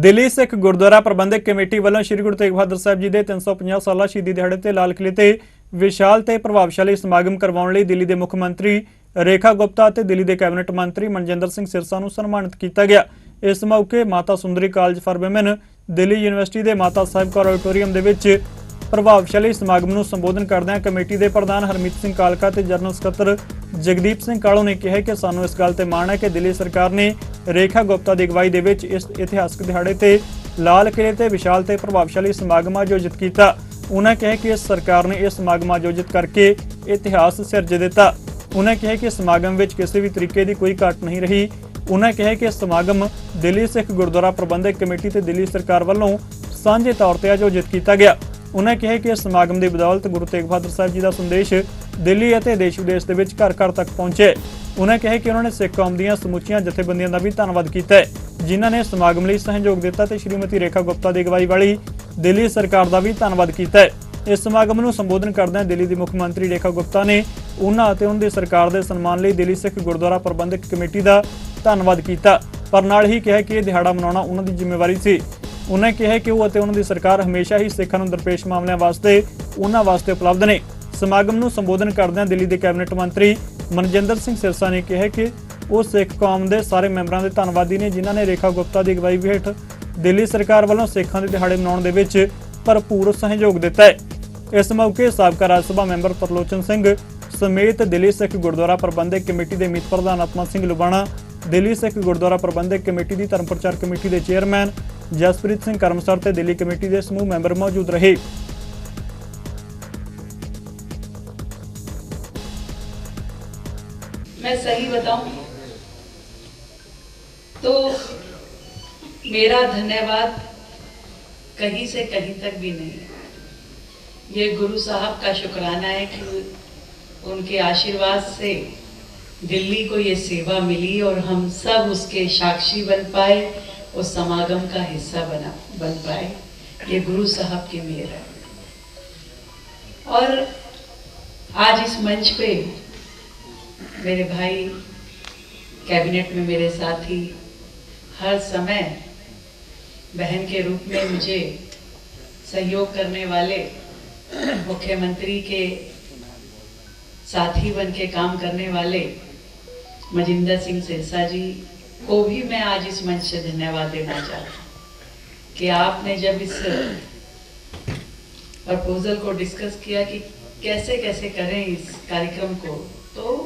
Delhi Sikh Gurdwara Prabandhak committee ਵੱਲੋਂ ਸ੍ਰੀ ਗੁਰੂ ਤੇਗ ਬਹਾਦਰ ਸਾਹਿਬ ਜੀ ਦੇ 350 ਸਾਲਾ ਸ਼ਹੀਦੀ ਦਿਹਾੜੇ ਤੇ ਲਾਲ ਕਿਲੇ ਤੇ ਵਿਸ਼ਾਲ ਤੇ ਪ੍ਰਭਾਵਸ਼ਾਲੀ ਸਮਾਗਮ ਕਰਵਾਉਣ ਲਈ ਦਿੱਲੀ ਦੇ ਮੁੱਖ ਮੰਤਰੀ ਰੇਖਾ ਗੁਪਤਾ ਅਤੇ ਦਿੱਲੀ ਦੇ ਕੈਬਨਿਟ ਮੰਤਰੀ ਮਨਜਿੰਦਰ ਸਿੰਘ ਸਿਰਸਾ ਨੂੰ ਸਨਮਾਨਿਤ ਕੀਤਾ ਗਿਆ। ਇਸ ਮੌਕੇ Mata Sundari college for women Delhi university ਦੇ ਮਾਤਾ ਸਾਹਿਬ ਕੌਰ ਆਡੀਟੋਰੀਅਮ ਦੇ ਵਿੱਚ ਪ੍ਰਭਾਵਸ਼ਾਲੀ ਸਮਾਗਮ ਨੂੰ ਸੰਬੋਧਨ ਕਰਦਿਆਂ ਕਮੇਟੀ ਦੇ ਪ੍ਰਧਾਨ ਹਰਮੀਤ ਸਿੰਘ ਕਾਲਕਾ ਤੇ ਜਨਰਲ ਸਕੱਤਰ ਜਗਦੀਪ ਸਿੰਘ ਕਾਲੋ ਨੇ ਕਿਹਾ ਕਿ ਸਾਨੂੰ ਇਸ ਗੱਲ ਤੇ ਮਾਣ ਹੈ ਕਿ ਦਿੱਲੀ ਸਰਕਾਰ ਨੇ ਰੇਖਾ ਗੁਪਤਾ ਦੀ ਅਗਵਾਈ ਦੇ ਵਿੱਚ ਇਸ ਇਤਿਹਾਸਕ ਦਿਹਾੜੇ ਤੇ ਲਾਲ ਕਿਲੇ ਤੇ ਵਿਸ਼ਾਲ ਤੇ ਪ੍ਰਭਾਵਸ਼ਾਲੀ ਸਮਾਗਮ ਆਯੋਜਿਤ ਕੀਤਾ। ਉਹਨਾਂ ਕਿਹਾ ਕਿ ਇਸ ਸਰਕਾਰ ਨੇ ਇਹ ਸਮਾਗਮ ਆਯੋਜਿਤ ਕਰਕੇ ਇਤਿਹਾਸ ਸਿਰਜ ਦਿੱਤਾ। ਉਹਨਾਂ ਕਿਹਾ ਕਿ ਸਮਾਗਮ ਵਿੱਚ ਕਿਸੇ ਵੀ ਤਰੀਕੇ ਦੀ ਕੋਈ ਘਾਟ ਨਹੀਂ ਰਹੀ। ਉਹਨਾਂ ਕਿਹਾ ਕਿ ਸਮਾਗਮ ਦਿੱਲੀ ਸਿੱਖ ਗੁਰਦੁਆਰਾ ਪ੍ਰਬੰਧਕ ਕਮੇਟੀ ਤੇ ਦਿੱਲੀ ਸਰਕਾਰ ਵੱਲੋਂ ਸਾਂਝੇ ਤੌਰ ਤੇ ਆਯੋਜਿਤ ਕੀਤਾ ਗਿਆ। ਉਹਨਾਂ ਕਿਹਾ ਕਿ ਇਸ ਸਮਾਗਮ ਦੀ ਬਦੌਲਤ ਗੁਰੂ ਤੇਗ ਬਹਾਦਰ ਸਾਹਿਬ ਜੀ ਦਾ ਸੰਦੇਸ਼ ਦਿੱਲੀ ਅਤੇ ਦੇਸ਼ ਵਿਦੇਸ਼ ਦੇ ਵਿੱਚ ਘਰ ਘਰ ਤੱਕ ਪਹੁੰਚੇ। ਉਹਨਾਂ ਕਿਹਾ ਕਿ ਉਹਨਾਂ ਨੇ ਸਿੱਖ ਕੌਮ ਦੀਆਂ ਸਮੁੱਚੀਆਂ ਜਥੇਬੰਦੀਆਂ ਦਾ ਵੀ ਧੰਨਵਾਦ ਕੀਤਾ ਜਿਨ੍ਹਾਂ ਨੇ ਸਮਾਗਮ ਲਈ ਸਹਿਯੋਗ ਦਿੱਤਾ ਤੇ ਸ਼੍ਰੀਮਤੀ ਰੇਖਾ ਗੁਪਤਾ ਦੀ ਅਗਵਾਈ ਵਾਲੀ ਦਿੱਲੀ ਸਰਕਾਰ ਦਾ ਵੀ ਧੰਨਵਾਦ ਕੀਤਾ ਇਸ ਸਮਾਗਮ ਨੂੰ ਸੰਬੋਧਨ ਕਰਦਿਆਂ ਦਿੱਲੀ ਦੀ ਮੁੱਖ ਮੰਤਰੀ ਰੇਖਾ ਗੁਪਤਾ ਨੇ ਉਹਨਾਂ ਅਤੇ ਉਹਨਾਂ ਦੀ ਸਰਕਾਰ ਦੇ ਸਨਮਾਨ ਲਈ ਦਿੱਲੀ ਸਿੱਖ ਗੁਰਦੁਆਰਾ ਪ੍ਰਬੰਧਕ ਕਮੇਟੀ ਦਾ ਧੰਨਵਾਦ ਕੀਤਾ। ਪਰ ਨਾਲ ਹੀ ਕਿਹਾ ਕਿ ਇਹ ਦਿਹਾੜਾ ਮਨਾਉਣਾ ਉਹਨਾਂ ਦੀ ਜ਼ਿੰਮੇਵਾਰੀ ਸੀ। ਉਹਨਾਂ ਕਿਹਾ ਕਿ ਉਹ ਅਤੇ ਉਹਨਾਂ ਦੀ ਸਰਕਾਰ ਹਮੇਸ਼ਾ ਹੀ ਸਿੱਖਾਂ ਨੂੰ ਦਰਪੇਸ਼ ਮਾਮਲਿਆਂ ਵਾਸਤੇ ਉਹਨਾਂ ਵਾਸਤੇ ਉਪਲਬਧ ਨੇ। ਸਮਾਗਮ ਨੂੰ ਸੰਬੋਧਨ ਕਰਦਿਆਂ ਦਿੱਲੀ ਦੇ ਕੈਬਨਿਟ ਮੰਤਰੀ ਮਨਜਿੰਦਰ ਸਿੰਘ ਸਿਰਸਾ ਨੇ ਕਿਹਾ ਕਿ ਉਹ ਸਿੱਖ ਕੌਮ ਦੇ ਸਾਰੇ ਮੈਂਬਰਾਂ ਦੇ ਧੰਨਵਾਦੀ ਨੇ, ਜਿਨ੍ਹਾਂ ਨੇ ਰੇਖਾ ਗੁਪਤਾ ਦੀ ਅਗਵਾਈ ਹੇਠ ਦਿੱਲੀ ਸਰਕਾਰ ਵੱਲੋਂ ਸਿੱਖਾਂ ਦੇ ਦਿਹਾੜੇ ਮਨਾਉਣ ਦੇ ਵਿੱਚ ਭਰਪੂਰ ਸਹਿਯੋਗ ਦਿੱਤਾ ਹੈ। ਇਸ ਮੌਕੇ ਸਾਬਕਾ ਰਾਜ ਸਭਾ ਮੈਂਬਰ ਤਰਲੋਚਨ ਸਿੰਘ ਸਮੇਤ ਦਿੱਲੀ ਸਿੱਖ ਗੁਰਦੁਆਰਾ ਪ੍ਰਬੰਧਕ ਕਮੇਟੀ ਦੇ ਮੀਤ ਪ੍ਰਧਾਨ ਆਤਮਾ ਸਿੰਘ ਲੁਬਾਣਾ, ਦਿੱਲੀ ਸਿੱਖ ਗੁਰਦੁਆਰਾ ਪ੍ਰਬੰਧਕ ਕਮੇਟੀ ਦੀ ਧਰਮ ਪ੍ਰਚਾਰ ਕਮੇਟੀ ਦੇ ਚੇਅਰਮੈਨ ਜਸਪ੍ਰੀਤ ਸਿੰਘ ਕਰਮਸਰ ਤੇ ਦਿੱਲੀ ਕਮੇਟੀ ਦੇ ਸਮੂਹ ਮੈਂਬਰ ਮੌਜੂਦ ਰਹੇ मैं सही बताऊं तो मेरा धन्यवाद कहीं से कहीं तक भी नहीं है ये गुरु साहब का शुक्राना है कि उनके आशीर्वाद से दिल्ली को ये सेवा मिली और हम सब उसके साक्षी बन पाए उस समागम का हिस्सा बना, बन पाए। ये गुरु साहब की मेहर है। और आज इस मंच पे मेरे भाई, कैबिनेट में मेरे साथी, हर समय बहन के रूप में मुझे सहयोग करने वाले मुख्यमंत्री के साथी बन के काम करने वाले मजिंदर सिंह सिरसा जी को भी मैं आज इस मंच से धन्यवाद देना चाहती हूँ कि आपने जब इस प्रपोजल को डिस्कस किया कि कैसे कैसे करें इस कार्यक्रम को तो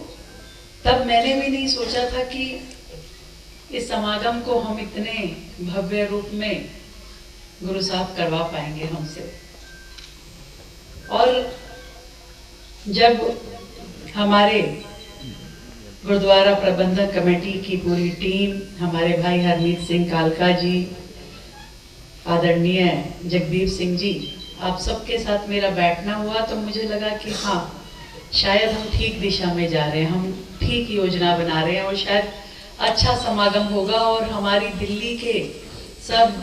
तब मैंने भी नहीं सोचा था कि इस समागम को हम इतने भव्य रूप में गुरु साहब करवा पाएँगे हमसे। और जब हमारे गुरुद्वारा प्रबंधक कमेटी की पूरी टीम, हमारे भाई हरमीत सिंह कालका जी, आदरणीय जगदीप सिंह जी, आप सबके साथ मेरा बैठना हुआ तो मुझे लगा कि हाँ शायद हम ठीक दिशा में जा रहे हैं, हम ठीक योजना बना रहे हैं और शायद अच्छा समागम होगा और हमारी दिल्ली के सब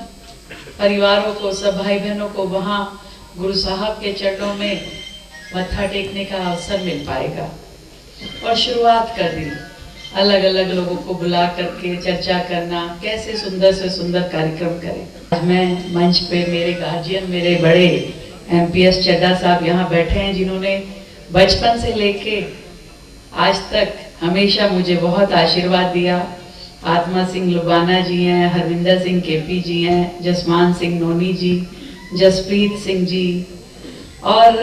परिवारों को, सब भाई बहनों को वहाँ गुरु साहब के चरणों में मत्था टेकने का अवसर मिल पाएगा। और शुरुआत कर दी। अलग अलग लोगों को बुला करके चर्चा करना, कैसे सुंदर से सुंदर कार्यक्रम करें। मैं मंच पे मेरे गार्जियन, मेरे बड़े एमपीएस चड्डा साहब यहाँ बैठे हैं जिन्होंने बचपन से लेके आज तक हमेशा मुझे बहुत आशीर्वाद दिया। आत्मा सिंह लुबाना जी हैं, हरविंदर सिंह केपी जी हैं, जसमान सिंह नोनी जी, जसप्रीत सिंह जी और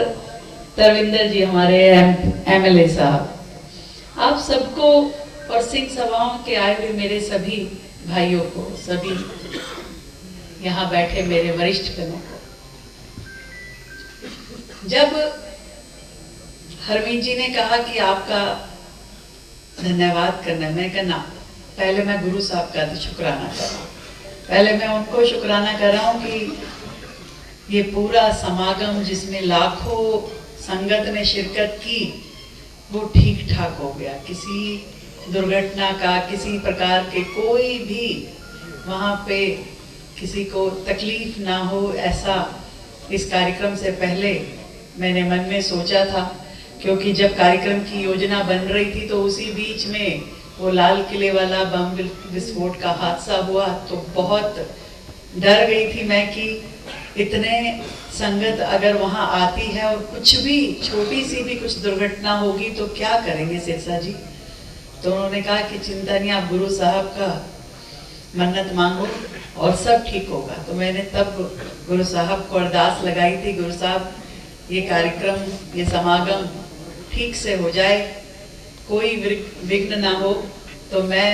तरविंदर जी हमारे एम एल साहब। आप सबको और सिंह सभाओं के आए हुए मेरे सभी भाइयों को सभी यहाँ बैठे मेरे वरिष्ठ जनों को जब हरमीत जी ने कहा कि आपका धन्यवाद करना है मैं कहना पहले मैं गुरु साहब का शुक्राना कर रहा हूँ पहले मैं उनको शुक्राना कर रहा हूँ कि ये पूरा समागम जिसमें लाखों संगत ने शिरकत की वो ठीक ठाक हो गया। किसी दुर्घटना का, किसी प्रकार के कोई भी वहाँ पे किसी को तकलीफ़ ना हो, ऐसा इस कार्यक्रम से पहले मैंने मन में सोचा था, क्योंकि जब कार्यक्रम की योजना बन रही थी तो उसी बीच में वो लाल किले वाला बम विस्फोट का हादसा हुआ तो बहुत डर गई थी मैं कि इतने संगत अगर वहाँ आती है और कुछ भी, छोटी सी भी कुछ दुर्घटना होगी तो क्या करेंगे सिरसा जी? तो उन्होंने कहा कि चिंता नहीं, आप गुरु साहब का मन्नत मांगो और सब ठीक होगा। तो मैंने तब गुरु साहब को अरदास लगाई थी, गुरु साहब, ये कार्यक्रम, ये समागम ठीक से हो जाए, कोई विघ्न ना हो तो मैं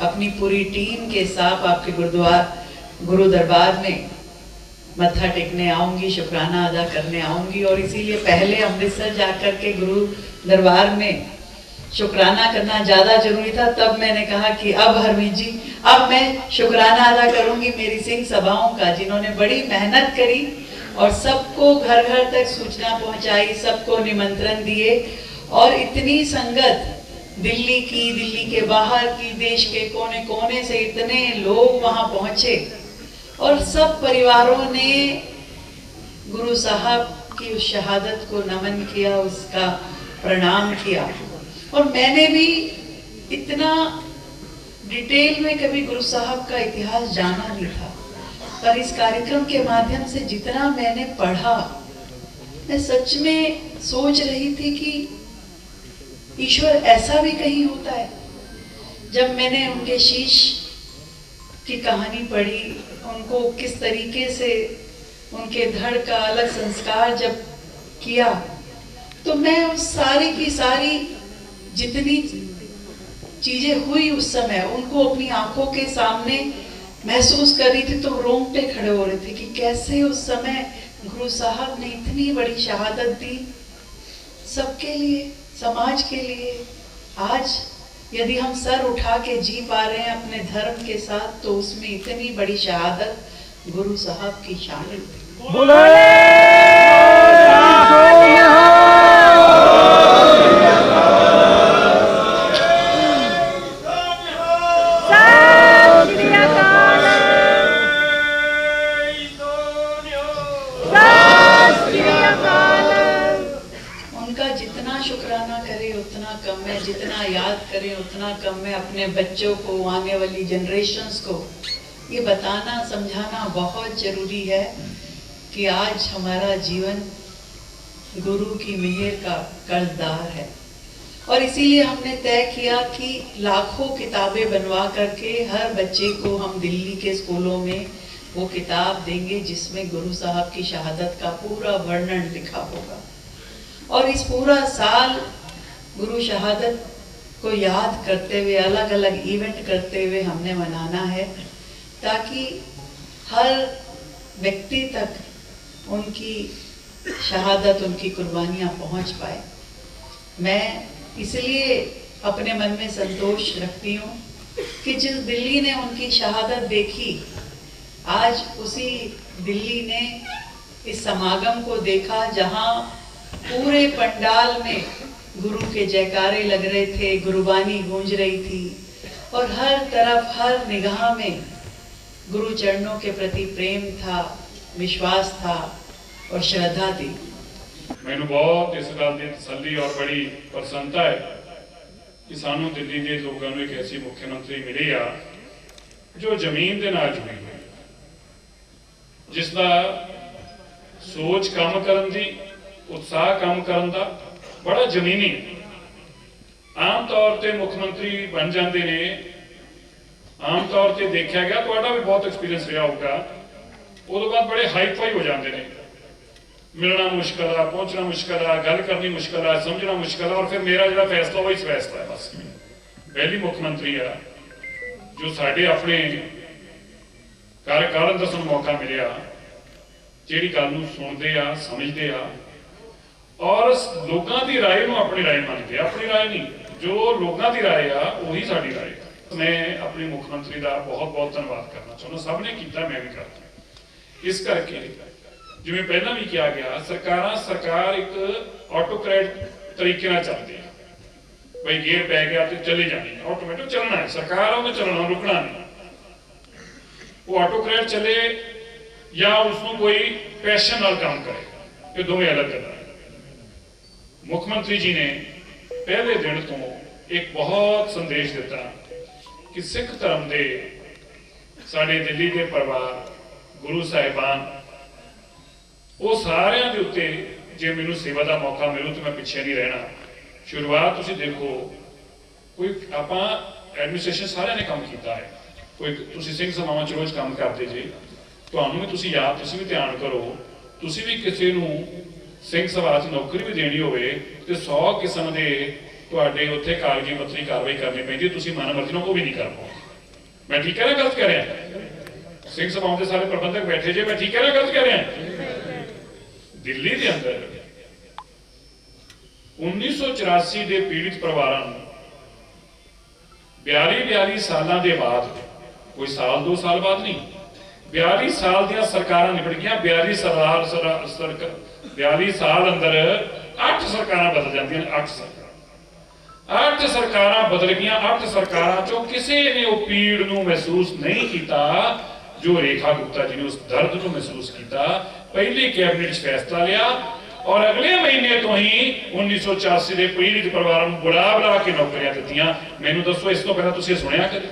अपनी पूरी टीम के साथ आपके गुरुद्वार, गुरु दरबार में मत्था टेकने आऊँगी, शुक्राना अदा करने आऊँगी। और इसीलिए पहले अमृतसर जाकर के गुरु दरबार में शुक्राना करना ज़्यादा ज़रूरी था। तब मैंने कहा कि अब हरमीत जी, अब मैं शुक्राना अदा करूँगी मेरी सिंह सभाओं का, जिन्होंने बड़ी मेहनत करी और सबको घर घर तक सूचना पहुंचाई, सबको निमंत्रण दिए। और इतनी संगत दिल्ली की, दिल्ली के बाहर की, देश के कोने कोने से इतने लोग वहाँ पहुँचे। और सब परिवारों ने गुरु साहब की उस शहादत को नमन किया, उसका प्रणाम किया। और मैंने भी इतना डिटेल में कभी गुरु साहब का इतिहास जाना नहीं था, पर इस कार्यक्रम के माध्यम से जितना मैंने पढ़ा, मैं सच में सोच रही थी कि ईश्वर ऐसा भी कहीं होता है। जब मैंने उनके शीश की कहानी पढ़ी, उनको किस तरीके से उनके धड़ का अलग संस्कार जब किया तो मैं उस सारी की सारी जितनी चीज़ें हुई उस समय, उनको अपनी आँखों के सामने महसूस कर रही थी तो रोंगटे खड़े हो रहे थे कि कैसे उस समय गुरु साहब ने इतनी बड़ी शहादत दी सबके लिए, समाज के लिए, आज यदि हम सर उठा के जी पा रहे हैं अपने धर्म के साथ तो उसमें इतनी बड़ी शहादत गुरु साहब की शामिल थी जनरेशन्स को, ये बताना, समझाना बहुत ज़रूरी है कि आज हमारा जीवन गुरु की मेहर का कर्जदार है। और इसीलिए हमने तय किया कि लाखों किताबें बनवा करके हर बच्चे को हम दिल्ली के स्कूलों में वो किताब देंगे, जिसमें गुरु साहब की शहादत का पूरा वर्णन लिखा होगा। और इस पूरा साल गुरु शहादत को याद करते हुए अलग अलग इवेंट करते हुए हमने मनाना है ताकि हर व्यक्ति तक उनकी शहादत उनकी कुर्बानियां पहुंच पाए मैं इसलिए अपने मन में संतोष रखती हूँ कि जिस दिल्ली ने उनकी शहादत देखी आज उसी दिल्ली ने इस समागम को देखा जहां पूरे पंडाल में गुरु के जयकारे लग रहे थे गुरुबानी गूंज रही थी और हर तरफ हर निगाह में गुरु चरणों के प्रति प्रेम था विश्वास था और श्रद्धा थी ਮੈਨੂੰ ਬਹੁਤ ਇਸ ਗੱਲ ਦੀ ਤਸੱਲੀ ਔਰ ਬੜੀ ਪ੍ਰਸੰਨਤਾ ਹੈ ਕਿ ਸਾਨੂੰ ਦਿੱਲੀ ਦੇ ਲੋਕਾਂ ਨੂੰ ਇੱਕ ਐਸੀ ਮੁੱਖ ਮੰਤਰੀ ਮਿਲੇ ਆ ਜੋ ਜ਼ਮੀਨ ਦੇ ਨਾਲ ਜੁੜੀ ਹੋਈ ਹੈ ਜਿਸ ਦਾ ਸੋਚ ਕੰਮ ਕਰਨ ਦੀ ਉਤਸ਼ਾਹ ਕੰਮ ਕਰਨ ਦਾ ਬੜਾ ਜ਼ਮੀਨੀ ਆਮ ਤੌਰ ਤੇ ਮੁੱਖ ਮੰਤਰੀ ਬਣ ਜਾਂਦੇ ਨੇ। ਆਮ ਤੌਰ ਤੇ ਦੇਖਿਆ ਗਿਆ, ਤੁਹਾਡਾ ਵੀ ਬਹੁਤ ਐਕਸਪੀਰੀਅੰਸ ਰਿਹਾ ਹੋਊਗਾ। ਉਦੋਂ ਬਾਅਦ ਬੜੇ ਹਾਈਫਾਈ ਹੋ ਜਾਂਦੇ ਨੇ। ਮਿਲਣਾ ਮੁਸ਼ਕਲ ਆ, ਪਹੁੰਚਣਾ ਮੁਸ਼ਕਲ ਆ, ਗੱਲ ਕਰਨੀ ਮੁਸ਼ਕਲ ਆ, ਸਮਝਣਾ ਮੁਸ਼ਕਲ ਆ, ਔਰ ਫਿਰ ਮੇਰਾ ਜਿਹੜਾ ਫੈਸਲਾ ਉਹ ਹੀ ਫੈਸਲਾ ਹੈ ਬਸ। ਪਹਿਲੀ ਮੁੱਖ ਮੰਤਰੀ ਆ, ਜੋ ਸਾਡੇ ਆਪਣੇ ਕਾਰਕਾਰਨ ਦੱਸਣ ਨੂੰ ਮੌਕਾ ਮਿਲਿਆ, ਜਿਹੜੀ ਗੱਲ ਨੂੰ ਸੁਣਦੇ ਆ, ਸਮਝਦੇ ਆ ਔਰ ਲੋਕਾਂ ਦੀ رائے ਨੂੰ ਆਪਣੀ رائے ਮੰਨਦੇ ਆ ਆਪਣੀ رائے ਨਹੀਂ ਜੋ ਲੋਕਾਂ ਦੀ رائے ਆ ਉਹੀ ਸਾਡੀ رائے ਆ ਮੈਂ ਆਪਣੇ ਮੁੱਖ ਮੰਤਰੀ ਦਾ ਬਹੁਤ ਬਹੁਤ ਧੰਨਵਾਦ ਕਰਨਾ ਚਾਹੁੰਦਾ ਸਭ ਨੇ ਕੀਤਾ ਮੈਂ ਵੀ ਕਰਦਾ ਇਸ ਕਰਕੇ ਜਿਵੇਂ ਪਹਿਲਾਂ ਵੀ ਕਿਹਾ ਗਿਆ ਸਰਕਾਰਾਂ ਸਰਕਾਰ ਇੱਕ ਆਟੋਕ੍ਰੈਟ ਤਰੀਕੇ ਨਾਲ ਚੱਲਦੀ ਹੈ ਬਈ ਗੇਅਰ ਪੈ ਗਿਆ ਤੇ ਚਲੇ ਜਾਣੀ ਆਟੋਮੈਟਿਕ ਚੱਲਣਾ ਹੈ ਸਰਕਾਰ ਆ ਉਹਨੇ ਚੱਲਣਾ ਰੁਕਣਾ ਨਹੀਂ ਉਹ ਆਟੋਕ੍ਰੈਟ ਚੱਲੇ ਜਾਂ ਉਸ ਨੂੰ ਕੋਈ ਪੈਸ਼ਨ ਨਾਲ ਕੰਮ ਕਰੇ ਇਹ ਦੋਵੇਂ ਅਲੱਗ ਗੱਲਾਂ ਹੈ ਮੁੱਖ ਮੰਤਰੀ ਜੀ ਨੇ ਪਹਿਲੇ ਦਿਨ ਤੋਂ ਇੱਕ ਬਹੁਤ ਸੰਦੇਸ਼ ਦਿੱਤਾ ਕਿ ਸਿੱਖ ਧਰਮ ਦੇ ਸਾਡੇ ਦਿੱਲੀ ਦੇ ਪਰਿਵਾਰ, ਗੁਰੂ ਸਾਹਿਬਾਨ, ਉਹ ਸਾਰਿਆਂ ਦੇ ਉੱਤੇ ਜੇ ਮੈਨੂੰ ਸੇਵਾ ਦਾ ਮੌਕਾ ਮਿਲੂ ਤਾਂ ਮੈਂ ਪਿੱਛੇ ਨਹੀਂ ਰਹਿਣਾ। ਸ਼ੁਰੂਆਤ ਤੁਸੀਂ ਦੇਖੋ, ਕੋਈ ਆਪਾਂ ਐਡਮਿਨਿਸਟ੍ਰੇਸ਼ਨ ਸਾਰਿਆਂ ਨੇ ਕੰਮ ਕੀਤਾ ਹੈ। ਕੋਈ ਤੁਸੀਂ ਸਿੰਘ ਸਭਾਵਾਂ ਚ ਰੋਜ਼ ਕੰਮ ਕਰਦੇ ਜੇ, ਤੁਹਾਨੂੰ ਵੀ ਤੁਸੀਂ ਯਾਦ, ਤੁਸੀਂ ਵੀ ਧਿਆਨ ਕਰੋ, ਤੁਸੀਂ ਵੀ ਕਿਸੇ ਨੂੰ ਸਿੰਘ ਸਭਾ 'ਚ ਨੌਕਰੀ ਵੀ ਦੇਣੀ ਹੋਵੇ ਤੇ 100 ਕਿਸਮ ਦੇ ਤੁਹਾਡੇ ਉੱਥੇ ਕਾਗਜ਼ੀ ਪੱਤਰੀ ਕਾਰਵਾਈ ਕਰਨੀ ਪੈਂਦੀ, ਤੁਸੀਂ ਮਨਮਰਜ਼ੀ ਨਾਲ ਉਹ ਵੀ ਨਹੀਂ ਕਰ ਪਾਉਂਦੇ। ਮੈਂ ਠੀਕ ਕਹਿ ਰਿਹਾ ਗਲਤ ਕਹਿ ਰਿਹਾ? ਸਿੰਘ ਸਭਾਵਾਂ ਦੇ ਸਾਰੇ ਪ੍ਰਬੰਧਕ ਬੈਠੇ ਜੇ, ਮੈਂ ਠੀਕ ਕਹਿ ਰਿਹਾ ਗਲਤ ਕਹਿ ਰਿਹਾ? ਦਿੱਲੀ ਦੇ ਅੰਦਰ 1984 ਦੇ ਪੀੜਿਤ ਪਰਿਵਾਰਾਂ ਨੂੰ 42 42 ਸਾਲਾਂ ਦੇ ਬਾਅਦ, ਕੋਈ ਸਾਲ, ਦੋ ਸਾਲ ਬਾਅਦ ਨਹੀਂ 42 ਸਾਲ ਦੀਆਂ ਸਰਕਾਰਾਂ ਨਿਬੜ ਗਈਆਂ 42 ਸਰਦਾਰ 42 ਸਾਲ ਅੰਦਰ 8 ਸਰਕਾਰਾਂ ਬਦਲ ਜਾਂਦੀਆਂ ਨੇ 8 ਸਰਕਾਰਾਂ। 8 ਸਰਕਾਰਾਂ ਬਦਲ ਗਈਆਂ 8 ਸਰਕਾਰਾਂ ਚੋਂ ਕਿਸੇ ਨੇ ਉਹ ਪੀੜ ਨੂੰ ਮਹਿਸੂਸ ਨਹੀਂ ਕੀਤਾ ਜੋ ਰੇਖਾ ਗੁਪਤਾ ਜੀ ਨੇ ਉਸ ਦਰਦ ਨੂੰ ਮਹਿਸੂਸ ਕੀਤਾ ਪਹਿਲੀ ਕੈਬਨਿਟ 'ਚ ਫੈਸਲਾ ਲਿਆ ਔਰ ਅਗਲੇ ਮਹੀਨੇ ਤੋਂ ਹੀ 1984 ਦੇ ਪੀੜਿਤ ਪਰਿਵਾਰਾਂ ਨੂੰ ਬੁਲਾ ਬੁਲਾ ਕੇ ਨੌਕਰੀਆਂ ਦਿੱਤੀਆਂ। ਮੈਨੂੰ ਦੱਸੋ ਇਸ ਤੋਂ ਪਹਿਲਾਂ ਤੁਸੀਂ ਸੁਣਿਆ ਕਦੇ?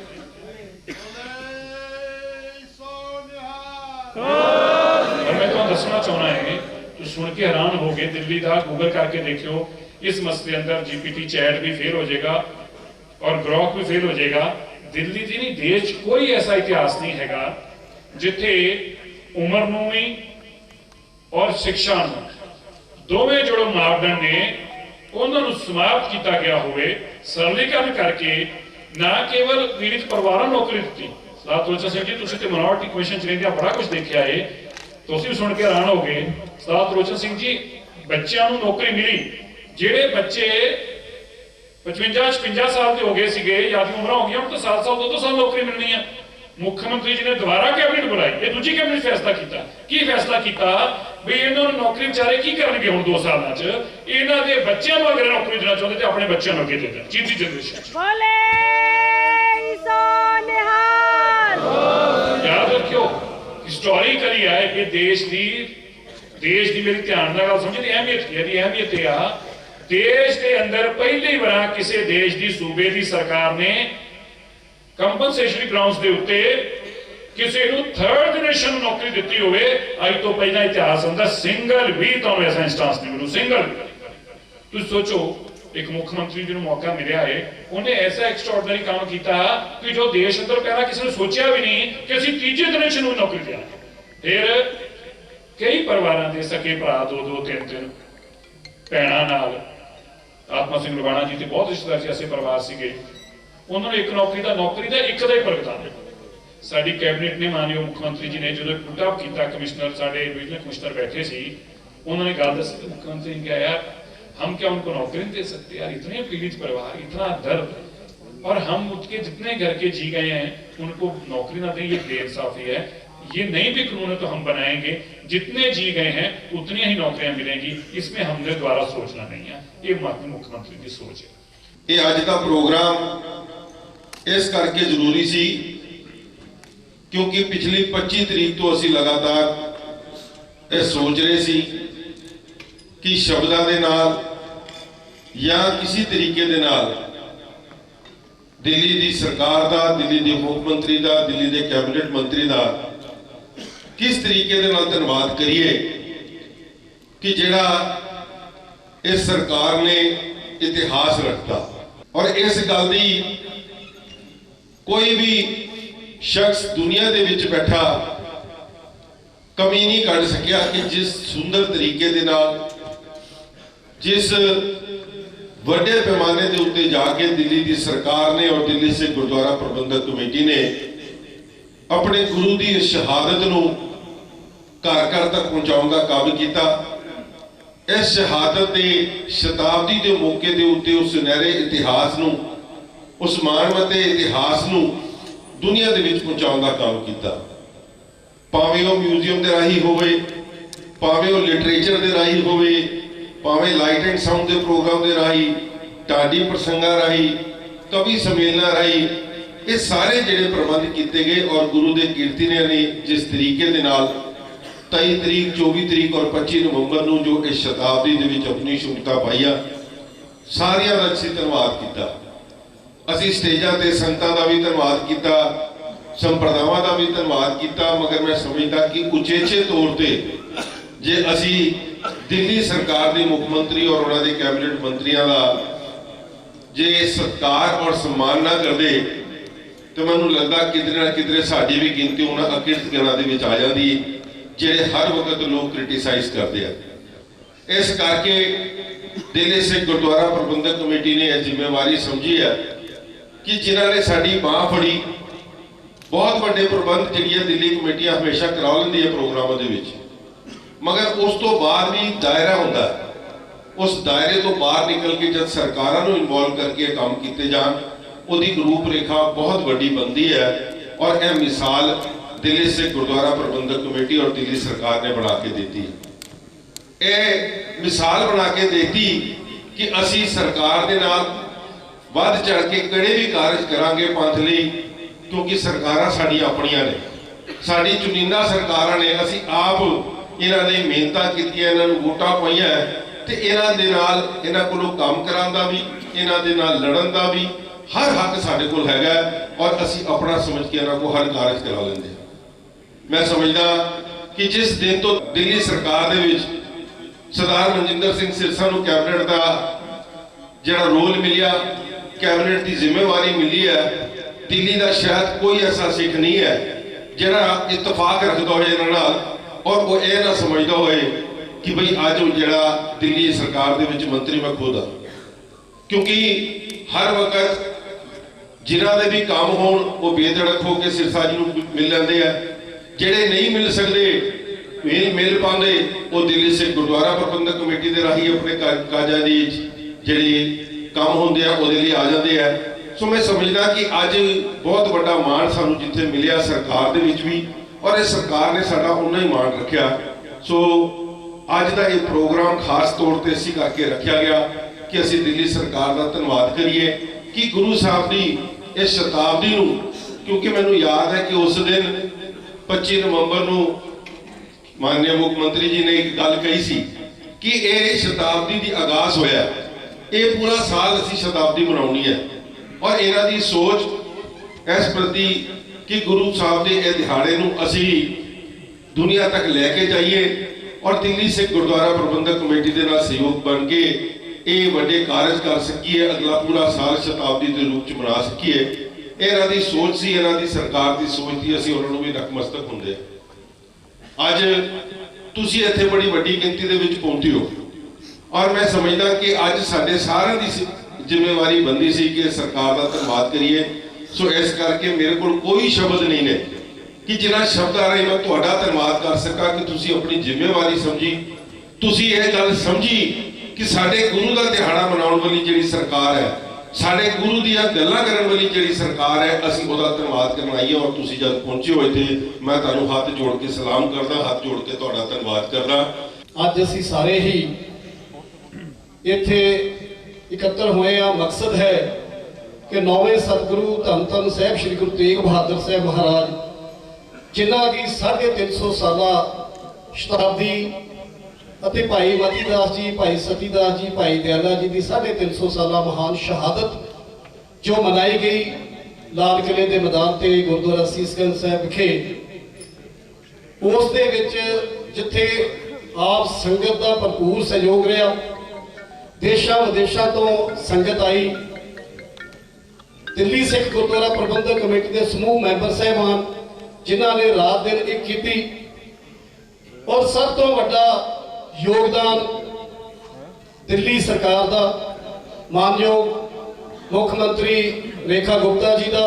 ਮੈਂ ਤੁਹਾਨੂੰ ਦੱਸਣਾ ਚਾਹੁੰਦਾ ਹੈ ਤੁਸੀਂ ਸੁਣ ਕੇ ਹੈਰਾਨ ਹੋਗੇ ਦਿੱਲੀ ਦਾ ਗੂਗਲ ਕਰਕੇ ਦੇਖਿਓ ਇਸ ਮਸਲੇ ਅੰਦਰ ਜੀਪੀਟੀ ਚੈਟ ਵੀ ਫੇਲ ਹੋ ਜਾਏਗਾ ਔਰ ਗ੍ਰੋਕ ਵੀ ਫੇਲ ਹੋ ਜਾਏਗਾ ਦਿੱਲੀ ਦੀ ਨਹੀਂ ਦੇਸ਼ 'ਚ ਕੋਈ ਐਸਾ ਇਤਿਹਾਸ ਨਹੀਂ ਹੈਗਾ ਜਿੱਥੇ ਉਮਰ ਨੂੰ ਵੀ ਔਰ ਸਿੱਖਿਆ ਨੂੰ ਦੋਵੇਂ ਜਿਹੜੇ ਮਾਪਦੰਡ ਨੇ ਉਹਨਾਂ ਨੂੰ ਸਮਾਪਤ ਕੀਤਾ ਗਿਆ ਹੋਵੇ ਸਰਲੀਕਰਨ ਕਰਕੇ ਨਾ ਕੇਵਲ ਪੀੜਿਤ ਪਰਿਵਾਰਾਂ ਨੂੰ ਨੌਕਰੀ ਦਿੱਤੀ ਸਰਦਾਰ ਤੁਲਸੀ ਸਿੰਘ ਜੀ ਤੁਸੀਂ ਤੇ ਮਿਨੋਰਟੀ ਕਮਿਸ਼ਨ ਚ ਰਹਿੰਦੇ ਆ ਬੜਾ ਕੁਝ ਦੇਖਿਆ ਏ ਤੁਸੀਂ ਸੁਣ ਕੇ ਹੈਰਾਨ ਹੋਗੇ, ਸਰਦਾਰ ਰੋਸ਼ਨ ਸਿੰਘ ਜੀ, ਬੱਚਿਆਂ ਨੂੰ ਨੌਕਰੀ ਮਿਲੀ। ਜਿਹੜੇ ਬੱਚੇ 55 56 ਸਾਲ ਦੇ ਹੋ ਗਏ ਸੀਗੇ, ਜਾਂ ਫਿਰ ਉਮਰਾਂ ਹੋ ਗਈਆਂ, ਹੁਣ ਤਾਂ 7 ਸਾਲ ਤੋਂ ਤੋਂ ਸਾਲ ਨੌਕਰੀ ਮਿਲਣੀ ਆ। ਮੁੱਖ ਮੰਤਰੀ ਜੀ ਨੇ ਦੁਬਾਰਾ ਕੈਬਨਿਟ ਬੁਲਾਈ। ਇਹ ਦੂਜੀ ਕੈਬਨਿਟ ਫੈਸਲਾ ਕੀਤਾ। ਕੀ ਫੈਸਲਾ ਕੀਤਾ? ਵੀ ਇਹਨਾਂ ਨੂੰ ਨੌਕਰੀ ਵਿਚਾਰੇ ਕੀ ਕਰਨਗੇ ਹੁਣ 2 ਸਾਲਾਂ 'ਚ? ਇਹਨਾਂ ਦੇ ਬੱਚਿਆਂ ਨੂੰ ਅਗਰ ਨੌਕਰੀ ਦੇਣਾ ਚਾਹੁੰਦੇ ਤੇ ਆਪਣੇ ਬੱਚਿਆਂ ਨੂੰ ਅੱਗੇ ਦੇ ਦੇਣ। ਚੀਤੀ ਜਨਰੇਸ਼ਨ ਬੋਲੇ ਸੋ ਨਿਹਾਲ। ਹਿਸਟੋਰੀਕਲੀ ਹੈ ਇਹ ਦੇਸ਼ ਦੀ ਦੇਸ਼ ਦੀ ਮੇਰੀ ਧਿਆਨ ਨਾਲ ਗੱਲ ਅਹਿਮੀਅਤ ਕੀ ਹੈ ਦੀ ਅਹਿਮੀਅਤ ਇਹ ਆ, ਦੇਸ਼ ਦੇ ਅੰਦਰ ਪਹਿਲੀ ਵਾਰ ਕਿਸੇ ਦੇਸ਼ ਦੀ ਸੂਬੇ ਦੀ ਸਰਕਾਰ ਨੇ ਕੰਪਨਸੇਸ਼ਨਰੀ ਗਰਾਊਂਡਸ ਦੇ ਉੱਤੇ ਕਿਸੇ ਨੂੰ ਥਰਡ ਜਨਰੇਸ਼ਨ ਨੌਕਰੀ ਦਿੱਤੀ ਹੋਵੇ, ਅੱਜ ਤੋਂ ਪਹਿਲਾਂ ਇਤਿਹਾਸ ਹੁੰਦਾ ਸਿੰਗਲ ਵੀ ਤੁਹਾਨੂੰ ਐਸਾ ਇੰਸਟੈਂਸ ਨਹੀਂ ਮਿਲੂ ਸਿੰਗਲ ਤੁਸੀਂ ਸੋਚੋ ਇੱਕ ਮੁੱਖ ਮੰਤਰੀ ਜੀ ਨੂੰ ਮੌਕਾ ਮਿਲਿਆ ਹੈ। ਉਹਨੇ ਐਸਾ ਐਕਸਟਰਾਆਰਡਨਰੀ ਕੰਮ ਕੀਤਾ ਕਿ ਜੋ ਦੇਸ਼ ਅੰਦਰ ਪਹਿਲਾਂ ਕਿਸੇ ਨੇ ਸੋਚਿਆ ਵੀ ਨਹੀਂ ਕਿ ਅਸੀਂ ਤੀਜੇ ਦਿਨ ਇਸ ਨੂੰ ਨੌਕਰੀ ਦਿਆਂਗੇ ਫਿਰ ਕਈ ਪਰਿਵਾਰਾਂ ਦੇ ਸਕੇ ਭਰਾ ਦੋ ਦੋ, ਤਿੰਨ ਤਿੰਨ ਭੈਣਾਂ ਨਾਲ ਆਤਮਾ ਸਿੰਘ ਰਵਾਣਾ ਜੀ ਤੇ ਬਹੁਤ ਰਿਸ਼ਤੇਦਾਰ ਸੀ ਐਸੇ ਪਰਿਵਾਰ ਸੀਗੇ। ਉਹਨਾਂ ਨੂੰ ਇੱਕ ਨੌਕਰੀ ਦਾ ਨੌਕਰੀ ਦਾ ਇੱਕ ਦਾ ਹੀ ਪ੍ਰਗਟਾ ਸਾਡੀ ਕੈਬਨਿਟ ਨੇ ਮਾਨਯੋਗ ਮੁੱਖ ਮੰਤਰੀ ਜੀ ਨੇ ਜਦੋਂ ਪੁੱਟਾ ਕੀਤਾ, ਕਮਿਸ਼ਨਰ ਸਾਡੇ ਡਿਵੀਜ਼ਨਲ ਕਮਿਸ਼ਨਰ ਬੈਠੇ ਸੀ, ਉਹਨਾਂ ਨੇ ਗੱਲ ਦੱਸੀ ਮੁੱਖ ਮੰਤਰੀ ਨੇ ਕਿਹਾ ਯਾਰ हम क्या उनको नौकरी दे सकते यार, इतने पीड़ित परिवार, इतना दर्द। और हम उसके जितने घर के जी गए हैं, उनको नौकरी ना दें, ये बेइंसाफी है। ये नई भी कानून तो हम बनाएँगे। जितने जी गए हैं, उतनी ही नौकरियाँ मिलेंगी। इसमें हमने द्वारा सोचना नहीं है। ये मुख्यमंत्री की सोच है। ये आज का प्रोग्राम इस करके ज़रूरी सी, क्योंकि पिछली 25 तरीक तो असं लगातार सोच रहे सी। ਕਿ ਸ਼ਬਦਾਂ ਦੇ ਨਾਲ ਜਾਂ ਕਿਸੇ ਤਰੀਕੇ ਦੇ ਨਾਲ ਦਿੱਲੀ ਦੀ ਸਰਕਾਰ ਦਾ, ਦਿੱਲੀ ਦੇ ਮੁੱਖ ਮੰਤਰੀ ਦਾ, ਦਿੱਲੀ ਦੇ ਕੈਬਨਿਟ ਮੰਤਰੀ ਦਾ ਕਿਸ ਤਰੀਕੇ ਦੇ ਨਾਲ ਧੰਨਵਾਦ ਕਰੀਏ ਕਿ ਜਿਹੜਾ ਇਸ ਸਰਕਾਰ ਨੇ ਇਤਿਹਾਸ ਰੱਖਤਾ। ਔਰ ਇਸ ਗੱਲ ਦੀ ਕੋਈ ਵੀ ਸ਼ਖਸ ਦੁਨੀਆ ਦੇ ਵਿੱਚ ਬੈਠਾ ਕਮੀ ਨਹੀਂ ਕੱਢ ਸਕਿਆ ਕਿ ਜਿਸ ਸੁੰਦਰ ਤਰੀਕੇ ਦੇ ਨਾਲ ਜਿਸ ਵੱਡੇ ਪੈਮਾਨੇ ਦੇ ਉੱਤੇ ਜਾ ਕੇ ਦਿੱਲੀ ਦੀ ਸਰਕਾਰ ਨੇ ਔਰ ਦਿੱਲੀ ਸੇ ਗੁਰਦੁਆਰਾ ਪ੍ਰਬੰਧਕ ਕਮੇਟੀ ਨੇ ਆਪਣੇ ਗੁਰੂ ਦੀ ਸ਼ਹਾਦਤ ਨੂੰ ਘਰ ਘਰ ਤੱਕ ਪਹੁੰਚਾਉਣ ਦਾ ਕੰਮ ਕੀਤਾ। ਇਸ ਸ਼ਹਾਦਤ ਦੇ ਸ਼ਤਾਬਦੀ ਦੇ ਮੌਕੇ ਦੇ ਉੱਤੇ ਉਸ ਸੁਨਹਿਰੇ ਇਤਿਹਾਸ ਨੂੰ, ਉਸ ਮਾਣਮੱਤੇ ਇਤਿਹਾਸ ਨੂੰ ਦੁਨੀਆ ਦੇ ਵਿੱਚ ਪਹੁੰਚਾਉਣ ਦਾ ਕੰਮ ਕੀਤਾ। ਭਾਵੇਂ ਉਹ ਮਿਊਜ਼ੀਅਮ ਦੇ ਰਾਹੀਂ ਹੋਵੇ, ਭਾਵੇਂ ਉਹ ਲਿਟਰੇਚਰ ਦੇ ਰਾਹੀਂ ਹੋਵੇ ਭਾਵੇਂ ਲਾਈਟ ਐਂਡ ਸਾਊਂਡ ਦੇ ਪ੍ਰੋਗਰਾਮ ਦੇ ਰਾਹੀਂ ਟਾਡੀ ਪ੍ਰਸੰਗਾਂ ਰਾਹੀਂ, ਕਵੀ ਸੰਮੇਲਨਾਂ ਰਾਹੀਂ, ਇਹ ਸਾਰੇ ਜਿਹੜੇ ਪ੍ਰਬੰਧ ਕੀਤੇ ਗਏ ਔਰ ਗੁਰੂ ਦੇ ਕੀਰਤਨੀਆਂ ਨੇ ਜਿਸ ਤਰੀਕੇ ਦੇ ਨਾਲ 23 ਤਰੀਕ 24 ਤਰੀਕ ਔਰ 25 ਨਵੰਬਰ ਨੂੰ ਜੋ ਇਸ ਸ਼ਤਾਬਦੀ ਦੇ ਵਿੱਚ ਆਪਣੀ ਸ਼ੁਭਤਾ ਪਾਈਆ, ਸਾਰਿਆਂ ਦਾ ਅਸੀਂ ਧੰਨਵਾਦ ਕੀਤਾ। ਅਸੀਂ ਸਟੇਜਾਂ ਤੇ ਸੰਗਤਾਂ ਦਾ ਵੀ ਧੰਨਵਾਦ ਕੀਤਾ, ਸੰਪਰਦਾਵਾਂ ਦਾ ਵੀ ਧੰਨਵਾਦ ਕੀਤਾ, ਮਗਰ ਮੈਂ ਸਮਝਦਾ ਕਿ ਉਚੇਚੇ ਤੌਰ ਤੇ ਜੇ ਅਸੀਂ ਦਿੱਲੀ ਸਰਕਾਰ ਦੇ ਮੁੱਖ ਮੰਤਰੀ ਔਰ ਉਹਨਾਂ ਦੇ ਕੈਬਨਿਟ ਮੰਤਰੀਆਂ ਦਾ ਜੇ ਸਤਿਕਾਰ ਔਰ ਸਨਮਾਨ ਨਾ ਕਰਦੇ, ਤੇ ਮੈਨੂੰ ਲੱਗਦਾ ਕਿਧਰੇ ਨਾ ਕਿਧਰੇ ਸਾਡੀ ਵੀ ਗਿਣਤੀ ਉਹਨਾਂ ਅਕਿਰਤ ਗਿਣਾਂ ਦੇ ਵਿੱਚ ਆ ਜਾਂਦੀ, ਜਿਹੜੇ ਹਰ ਵਕਤ ਲੋਕ ਕ੍ਰਿਟਿਸਾਈਜ਼ ਕਰਦੇ ਆ। ਇਸ ਕਰਕੇ ਦਿੱਲੀ ਸਿੱਖ ਗੁਰਦੁਆਰਾ ਪ੍ਰਬੰਧਕ ਕਮੇਟੀ ਨੇ ਇਹ ਜ਼ਿੰਮੇਵਾਰੀ ਸਮਝੀ ਹੈ ਕਿ ਜਿਨ੍ਹਾਂ ਨੇ ਸਾਡੀ ਬਾਹ ਫੜੀ, ਬਹੁਤ ਵੱਡੇ ਪ੍ਰਬੰਧ ਜਿਹੜੀਆਂ ਦਿੱਲੀ ਕਮੇਟੀਆਂ ਹਮੇਸ਼ਾ ਕਰਾ ਲੈਂਦੀਆਂ ਪ੍ਰੋਗਰਾਮਾਂ ਦੇ ਵਿੱਚ। ਮਗਰ ਉਸ ਤੋਂ ਬਾਅਦ ਵੀ ਦਾਇਰਾ ਹੁੰਦਾ ਉਸ ਦਾਇਰੇ ਤੋਂ ਬਾਹਰ ਨਿਕਲ ਕੇ ਜਦ ਸਰਕਾਰਾਂ ਨੂੰ ਇਨਵੋਲਵ ਕਰਕੇ ਕੰਮ ਕੀਤੇ ਜਾਣ, ਉਹਦੀ ਰੂਪ ਰੇਖਾ ਬਹੁਤ ਵੱਡੀ ਬਣਦੀ ਹੈ ਔਰ ਇਹ ਮਿਸਾਲ ਦਿੱਲੀ ਸਿੱਖ ਗੁਰਦੁਆਰਾ ਪ੍ਰਬੰਧਕ ਕਮੇਟੀ ਔਰ ਦਿੱਲੀ ਸਰਕਾਰ ਨੇ ਬਣਾ ਕੇ ਦਿੱਤੀ। ਇਹ ਮਿਸਾਲ ਬਣਾ ਕੇ ਦਿੱਤੀ ਕਿ ਅਸੀਂ ਸਰਕਾਰ ਦੇ ਨਾਲ ਵੱਧ ਚੜ ਕੇ ਕਿਹੜੇ ਵੀ ਕਾਰਜ ਕਰਾਂਗੇ ਪੰਥ ਲਈ, ਕਿਉਂਕਿ ਸਰਕਾਰਾਂ ਸਾਡੀਆਂ ਆਪਣੀਆਂ ਨੇ। ਸਾਡੀ ਚੁਣਿੰਦਾ ਸਰਕਾਰਾਂ ਨੇ, ਅਸੀਂ ਆਪ ਇਹਨਾਂ ਨੇ ਮਿਹਨਤਾਂ ਕੀਤੀਆਂ, ਇਹਨਾਂ ਨੂੰ ਵੋਟਾਂ ਪਾਈਆਂ ਤੇ ਇਹਨਾਂ ਦੇ ਨਾਲ ਇਹਨਾਂ ਕੋਲੋਂ ਕੰਮ ਕਰਾਉਣ ਦਾ ਵੀ, ਇਹਨਾਂ ਦੇ ਨਾਲ ਲੜਨ ਦਾ ਵੀ ਹਰ ਹੱਕ ਸਾਡੇ ਕੋਲ ਹੈਗਾ ਔਰ ਅਸੀਂ ਆਪਣਾ ਸਮਝ ਕੇ ਇਹਨਾਂ ਕੋਲ ਹਰ ਕਾਰਜ ਕਰਾ ਲੈਂਦੇ ਮੈਂ ਸਮਝਦਾ ਕਿ ਜਿਸ ਦਿਨ ਤੋਂ ਦਿੱਲੀ ਸਰਕਾਰ ਦੇ ਵਿੱਚ ਸਰਦਾਰ ਮਨਜਿੰਦਰ ਸਿੰਘ ਸਿਰਸਾ ਨੂੰ ਕੈਬਨਿਟ ਦਾ ਜਿਹੜਾ ਰੋਲ ਮਿਲਿਆ, ਕੈਬਨਿਟ ਦੀ ਜ਼ਿੰਮੇਵਾਰੀ ਮਿਲੀ ਹੈ, ਦਿੱਲੀ ਦਾ ਸ਼ਾਇਦ ਕੋਈ ਐਸਾ ਸਿੱਖ ਨਹੀਂ ਹੈ, ਜਿਹੜਾ ਇਤਫਾਕ ਰੱਖਦਾ ਹੋਏ ਇਹਨਾਂ ਨਾਲ। ਔਰ ਉਹ ਇਹ ਨਾ ਸਮਝਦਾ ਹੋਏ ਕਿ ਭਈ ਅੱਜ ਉਹ ਜਿਹੜਾ ਦਿੱਲੀ ਸਰਕਾਰ ਦੇ ਵਿੱਚ ਮੰਤਰੀ ਮੈਂ ਖੁਦ ਹਾਂ ਕਿਉਂਕਿ ਹਰ ਵਕਤ ਜਿਨ੍ਹਾਂ ਦੇ ਵੀ ਕੰਮ ਹੋਣ, ਉਹ ਬੇਧੜਕ ਹੋ ਕੇ ਸਿਰਸਾ ਜੀ ਨੂੰ ਮਿਲ ਲੈਂਦੇ ਆ। ਜਿਹੜੇ ਨਹੀਂ ਮਿਲ ਸਕਦੇ ਮਿਲ ਮਿਲ ਪਾਉਂਦੇ, ਉਹ ਦਿੱਲੀ ਸਿੱਖ ਗੁਰਦੁਆਰਾ ਪ੍ਰਬੰਧਕ ਕਮੇਟੀ ਦੇ ਰਾਹੀਂ ਆਪਣੇ ਕਾਜਾਂ ਦੀ ਜਿਹੜੀ ਕੰਮ ਹੁੰਦੇ ਆ, ਉਹਦੇ ਲਈ ਆ ਜਾਂਦੇ ਆ। ਸੋ ਮੈਂ ਸਮਝਦਾ ਕਿ ਅੱਜ ਬਹੁਤ ਵੱਡਾ ਮਾਣ ਸਾਨੂੰ ਜਿੱਥੇ ਮਿਲਿਆ ਸਰਕਾਰ ਦੇ ਵਿੱਚ ਵੀ। ਔਰ ਇਹ ਸਰਕਾਰ ਨੇ ਸਾਡਾ ਉਨਾ ਹੀ ਮਾਣ ਰੱਖਿਆ। ਸੋ ਅੱਜ ਦਾ ਇਹ ਪ੍ਰੋਗਰਾਮ ਖਾਸ ਤੌਰ ਤੇ ਅਸੀਂ ਕਰਕੇ ਰੱਖਿਆ ਗਿਆ ਕਿ ਅਸੀਂ ਦਿੱਲੀ ਸਰਕਾਰ ਦਾ ਧੰਨਵਾਦ ਕਰੀਏ ਕਿ ਗੁਰੂ ਸਾਹਿਬ ਦੀ ਇਸ ਸ਼ਤਾਬਦੀ ਨੂੰ, ਕਿਉਂਕਿ ਮੈਨੂੰ ਯਾਦ ਹੈ ਕਿ ਉਸ ਦਿਨ 25 ਨਵੰਬਰ ਨੂੰ ਮਾਨਯ ਮੁੱਖ ਮੰਤਰੀ ਜੀ ਨੇ ਇੱਕ ਗੱਲ ਕਹੀ ਸੀ ਕਿ ਇਹ ਸ਼ਤਾਬਦੀ ਦੀ ਆਗਾਜ਼ ਹੋਇਆ ਇਹ ਪੂਰਾ ਸਾਲ ਅਸੀਂ ਸ਼ਤਾਬਦੀ ਮਨਾਉਣੀ ਹੈ। ਔਰ ਇਹਨਾਂ ਦੀ ਸੋਚ ਇਸ ਪ੍ਰਤੀ ਕਿ ਗੁਰੂ ਸਾਹਿਬ ਦੇ ਇਹ ਦਿਹਾੜੇ ਨੂੰ ਅਸੀਂ ਦੁਨੀਆ ਤੱਕ ਲੈ ਕੇ ਜਾਈਏ ਔਰ ਦਿੱਲੀ ਸਿੱਖ ਗੁਰਦੁਆਰਾ ਪ੍ਰਬੰਧਕ ਕਮੇਟੀ ਦੇ ਨਾਲ ਸਹਿਯੋਗ ਬਣ ਕੇ ਇਹ ਵੱਡੇ ਕਾਰਜ ਕਰ ਸਕੀਏ, ਅਗਲਾ ਪੂਰਾ ਸਾਲ ਸ਼ਤਾਬਦੀ ਦੇ ਰੂਪ ਚ ਬਣਾ ਸਕੀਏ। ਇਹਨਾਂ ਦੀ ਸੋਚ ਸੀ, ਇਹਨਾਂ ਦੀ ਸਰਕਾਰ ਦੀ ਸੋਚ ਸੀ, ਅਸੀਂ ਉਹਨਾਂ ਨੂੰ ਵੀ ਨਤਮਸਤਕ ਹੁੰਦੇ ਅੱਜ ਤੁਸੀਂ ਇੱਥੇ ਬੜੀ ਵੱਡੀ ਗਿਣਤੀ ਦੇ ਵਿੱਚ ਪਹੁੰਚੇ ਹੋ ਔਰ ਮੈਂ ਸਮਝਦਾ ਕਿ ਅੱਜ ਸਾਡੇ ਸਾਰਿਆਂ ਦੀ ਜ਼ਿੰਮੇਵਾਰੀ ਬੰਦੀ ਸੀ ਕਿ ਸਰਕਾਰ ਦਾ ਧੰਨਵਾਦ ਕਰੀਏ। ਸੋ ਇਸ ਕਰਕੇ ਮੇਰੇ ਕੋਲ ਕੋਈ ਸ਼ਬਦ ਨਹੀਂ ਨੇ ਕਿ ਜਿਨ੍ਹਾਂ ਸ਼ਬਦਾਂ ਰਾਹੀਂ ਮੈਂ ਤੁਹਾਡਾ ਧੰਨਵਾਦ ਕਰ ਸਕਾਂ ਕਿ ਤੁਸੀਂ ਆਪਣੀ ਜ਼ਿੰਮੇਵਾਰੀ ਸਮਝੀ। ਤੁਸੀਂ ਇਹ ਗੱਲ ਸਮਝੀ ਕਿ ਸਾਡੇ ਗੁਰੂ ਦਾ ਦਿਹਾੜਾ ਮਨਾਉਣ ਵਾਲੀ ਜਿਹੜੀ ਸਰਕਾਰ ਹੈ, ਸਾਡੇ ਗੁਰੂ ਦੀਆਂ ਗੱਲਾਂ ਕਰਨ ਵਾਲੀ ਜਿਹੜੀ ਸਰਕਾਰ ਹੈ, ਅਸੀਂ ਉਹਦਾ ਧੰਨਵਾਦ ਕਰਨ ਆਈਏ ਔਰ ਤੁਸੀਂ ਜਦ ਪਹੁੰਚੇ ਹੋ ਇੱਥੇ, ਮੈਂ ਤੁਹਾਨੂੰ ਹੱਥ ਜੋੜ ਕੇ ਸਲਾਮ ਕਰਦਾ, ਹੱਥ ਜੋੜ ਕੇ ਤੁਹਾਡਾ ਧੰਨਵਾਦ ਕਰਦਾ। ਅੱਜ ਅਸੀਂ ਸਾਰੇ ਹੀ ਇੱਥੇ ਇਕੱਤਰ ਹੋਏ ਆ ਮਕਸਦ ਹੈ ਕਿ ਨੌਵੇਂ ਸਤਿਗੁਰੂ ਧੰਨ ਧੰਨ ਸਾਹਿਬ ਸ੍ਰੀ ਗੁਰੂ ਤੇਗ ਬਹਾਦਰ ਸਾਹਿਬ ਮਹਾਰਾਜ, ਜਿਨ੍ਹਾਂ ਦੀ 350 ਸਾਲਾ ਸ਼ਤਾਬਦੀ ਅਤੇ ਭਾਈ ਮਤੀਦਾਸ ਜੀ, ਭਾਈ ਸਤੀ ਦਾਸ ਜੀ, ਭਾਈ ਦਿਆਲਾ ਜੀ ਦੀ 350 ਸਾਲਾ ਮਹਾਨ ਸ਼ਹਾਦਤ ਜੋ ਮਨਾਈ ਗਈ ਲਾਲ ਕਿਲੇ ਦੇ ਮੈਦਾਨ ਤੇ ਗੁਰਦੁਆਰਾ ਸੀਸਗੰਜ ਸਾਹਿਬ ਵਿਖੇ। ਉਸ ਦੇ ਵਿੱਚ ਜਿੱਥੇ ਆਪ ਸੰਗਤ ਦਾ ਭਰਪੂਰ ਸਹਿਯੋਗ ਰਿਹਾ ਦੇਸ਼ਾਂ ਵਿਦੇਸ਼ਾਂ ਤੋਂ ਸੰਗਤ ਆਈ। ਦਿੱਲੀ ਸਿੱਖ ਗੁਰਦੁਆਰਾ ਪ੍ਰਬੰਧਕ ਕਮੇਟੀ ਦੇ ਸਮੂਹ ਮੈਂਬਰ ਸਹਿਬਾਨ, ਜਿਨ੍ਹਾਂ ਨੇ ਰਾਤ ਦਿਨ ਇੱਕ ਕੀਤੀ ਔਰ ਸਭ ਤੋਂ ਵੱਡਾ ਯੋਗਦਾਨ ਦਿੱਲੀ ਸਰਕਾਰ ਦਾ, ਮਾਨਯੋਗ ਮੁੱਖ ਮੰਤਰੀ ਰੇਖਾ ਗੁਪਤਾ ਜੀ ਦਾ,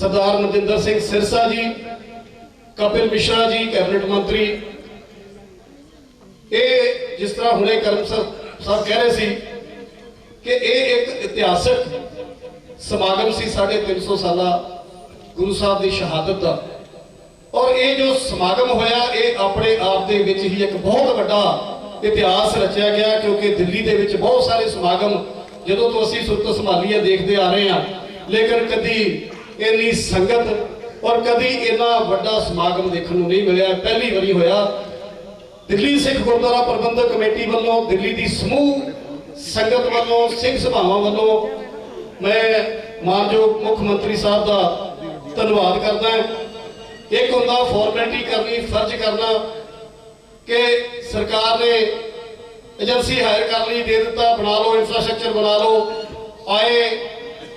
ਸਰਦਾਰ ਮਨਜਿੰਦਰ ਸਿੰਘ ਸਿਰਸਾ ਜੀ, ਕਪਿਲ ਮਿਸ਼ਰਾ ਜੀ, ਕੈਬਨਿਟ ਮੰਤਰੀ। ਇਹ ਜਿਸ ਤਰ੍ਹਾਂ ਹੁਣੇ ਕਰਮ ਸਾਹਿਬ ਸਾਹਿਬ ਕਹਿ ਰਹੇ ਸੀ ਕਿ ਇਹ ਇੱਕ ਇਤਿਹਾਸਕ ਸਮਾਗਮ ਸੀ 350 ਸਾਲਾ ਗੁਰੂ ਸਾਹਿਬ ਦੀ ਸ਼ਹਾਦਤ ਦਾ। ਔਰ ਇਹ ਜੋ ਸਮਾਗਮ ਹੋਇਆ, ਇਹ ਆਪਣੇ ਆਪ ਦੇ ਵਿੱਚ ਹੀ ਇੱਕ ਬਹੁਤ ਵੱਡਾ ਇਤਿਹਾਸ ਰਚਿਆ ਗਿਆ, ਕਿਉਂਕਿ ਦਿੱਲੀ ਦੇ ਵਿੱਚ ਬਹੁਤ ਸਾਰੇ ਸਮਾਗਮ ਜਦੋਂ ਤੋਂ ਅਸੀਂ ਸੁਰਤ ਸੰਭਾਲੀਏ ਦੇਖਦੇ ਆ ਰਹੇ ਹਾਂ। ਲੇਕਿਨ ਕਦੀ ਇੰਨੀ ਸੰਗਤ ਔਰ ਕਦੀ ਇੰਨਾ ਵੱਡਾ ਸਮਾਗਮ ਦੇਖਣ ਨੂੰ ਨਹੀਂ ਮਿਲਿਆ। ਪਹਿਲੀ ਵਾਰੀ ਹੋਇਆ। ਦਿੱਲੀ ਸਿੱਖ ਗੁਰਦੁਆਰਾ ਪ੍ਰਬੰਧਕ ਕਮੇਟੀ ਵੱਲੋਂ, ਦਿੱਲੀ ਦੀ ਸਮੂਹ ਸੰਗਤ ਵੱਲੋਂ ਸਿੰਘ ਸਭਾਵਾਂ ਵੱਲੋਂ ਮੈਂ ਮਾਨਯੋਗ ਮੁੱਖ ਮੰਤਰੀ ਸਾਹਿਬ ਦਾ ਧੰਨਵਾਦ ਕਰਦਾ ਇੱਕ ਹੁੰਦਾ ਫਾਰਮੈਲਿਟੀ ਕਰਨੀ, ਫਰਜ਼ ਕਰਨਾ ਕਿ ਸਰਕਾਰ ਨੇ ਏਜੰਸੀ ਹਾਇਰ ਕਰ ਲਈ, ਦੇ ਦਿੱਤਾ, ਬਣਾ ਲਓ ਇਨਫਰਾਸਟ੍ਰਕਚਰ ਬਣਾ ਲਓ। ਆਏ,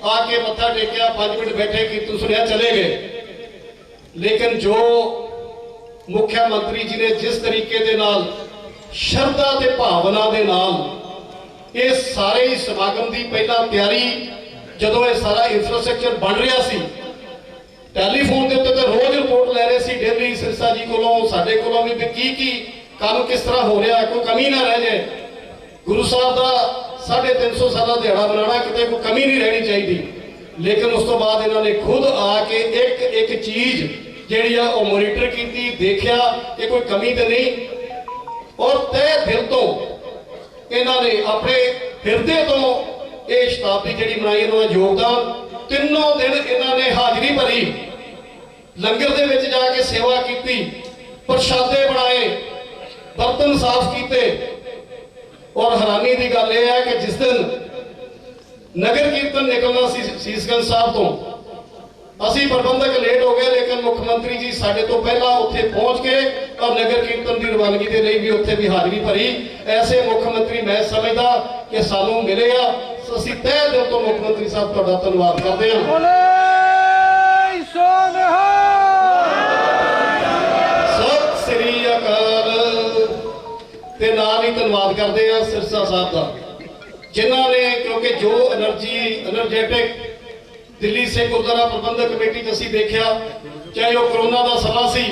ਆ ਕੇ ਮੱਥਾ ਟੇਕਿਆ 5 ਮਿੰਟ ਬੈਠੇ ਕਿ ਤੂੰ ਸੁਣਿਆ ਚਲੇ ਗਏ। ਲੇਕਿਨ ਜੋ ਮੁੱਖ ਮੰਤਰੀ ਜੀ ਨੇ ਜਿਸ ਤਰੀਕੇ ਦੇ ਨਾਲ, ਸ਼ਰਧਾ ਤੇ ਭਾਵਨਾ ਦੇ ਨਾਲ ਇਹ ਸਾਰੇ ਹੀ ਸਮਾਗਮ ਦੀ ਪਹਿਲਾਂ ਤਿਆਰੀ ਜਦੋਂ ਇਹ ਸਾਰਾ ਇਨਫਰਾਸਟ੍ਰਕਚਰ ਬਣ ਰਿਹਾ ਸੀ ਟੈਲੀਫੋਨ ਦੇ ਉੱਤੇ ਤਾਂ ਰੋਜ਼ ਰਿਪੋਰਟ ਲੈ ਰਹੇ ਸੀ ਡੇਲੀ ਸਿਰਸਾ ਜੀ ਕੋਲੋਂ, ਸਾਡੇ ਕੋਲੋਂ ਵੀ ਕੀ ਕੀ ਕੰਮ ਕਿਸ ਤਰ੍ਹਾਂ ਹੋ ਰਿਹਾ, ਕੋਈ ਕਮੀ ਨਾ ਰਹਿ ਜਾਏ। ਗੁਰੂ ਸਾਹਿਬ ਦਾ 350 ਸਾਲਾ ਦਿਹਾੜਾ ਬਣਾਉਣਾ ਕਿਤੇ ਕੋਈ ਕਮੀ ਨਹੀਂ ਰਹਿਣੀ ਚਾਹੀਦੀ। ਲੇਕਿਨ ਉਸ ਤੋਂ ਬਾਅਦ ਇਹਨਾਂ ਨੇ ਖੁਦ ਆ ਕੇ ਇੱਕ ਇੱਕ ਚੀਜ਼ ਜਿਹੜੀ ਆ, ਉਹ ਮੋਨੀਟਰ ਕੀਤੀ, ਦੇਖਿਆ ਕਿ ਕੋਈ ਕਮੀ ਤੇ ਨਹੀਂ। ਔਰ ਤਹਿ ਦਿਲ ਤੋਂ ਇਹਨਾਂ ਨੇ ਆਪਣੇ ਹਿਰਦੇ ਤੋਂ ਇਹ ਸ਼ਤਾਬਦੀ ਜਿਹੜੀ ਬਣਾਈ ਇਹਨਾਂ ਦਾ ਯੋਗਦਾਨ, ਤਿੰਨੋਂ ਦਿਨ ਇਹਨਾਂ ਨੇ ਹਾਜ਼ਰੀ ਭਰੀ। ਲੰਗਰ ਦੇ ਵਿੱਚ ਜਾ ਕੇ ਸੇਵਾ ਕੀਤੀ, ਪ੍ਰਸ਼ਾਦੇ ਬਣਾਏ, ਬਰਤਨ ਸਾਫ਼ ਕੀਤੇ। ਔਰ ਹੈਰਾਨੀ ਦੀ ਗੱਲ ਇਹ ਹੈ ਕਿ ਜਿਸ ਦਿਨ ਨਗਰ ਕੀਰਤਨ ਨਿਕਲਣਾ ਸੀ ਸੀਸਗੰਜ ਸਾਹਿਬ ਤੋਂ, ਅਸੀਂ ਪ੍ਰਬੰਧਕ ਲੇਟ ਹੋ ਗਏ, ਲੇਕਿਨ ਮੁੱਖ ਮੰਤਰੀ ਜੀ ਸਾਡੇ ਤੋਂ ਪਹਿਲਾਂ ਉੱਥੇ ਪਹੁੰਚ ਕੇ ਔਰ ਨਗਰ ਕੀਰਤਨ ਦੀ ਰਵਾਨਗੀ ਦੇ ਲਈ ਵੀ ਉੱਥੇ ਵੀ ਹਾਜ਼ਰੀ ਭਰੀ। ਐਸੇ ਮੁੱਖ ਮੰਤਰੀ ਮੈਂ ਸਮਝਦਾ ਕਿ ਸਾਨੂੰ ਮਿਲੇ ਆ। ਅਸੀਂ ਤਹਿ ਦਿਲ ਤੋਂ ਮੁੱਖ ਮੰਤਰੀ ਸਾਹਿਬ ਤੁਹਾਡਾ ਧੰਨਵਾਦ ਕਰਦੇ ਹਾਂ। ਬੋਲੇ ਸੋਨਹਾ ਸਤਿ ਸ੍ਰੀ ਅਕਾਲ। ਤੇ ਨਾਲ ਹੀ ਧੰਨਵਾਦ ਕਰਦੇ ਹਾਂ ਸਿਰਸਾ ਸਾਹਿਬ ਦਾ ਜਿਨ੍ਹਾਂ ਨੇ ਕਿਉਂਕਿ ਜੋ એનર્ਜੀ એનર્ਜੈਟਿਕ ਦਿੱਲੀ ਸੇ ਗੁਰਦੁਆਰਾ ਪ੍ਰਬੰਧਕ ਕਮੇਟੀ ਚ ਅਸੀਂ ਦੇਖਿਆ ਚਾਹੇ ਉਹ ਕਰੋਨਾ ਦਾ ਸਮਾਂ ਸੀ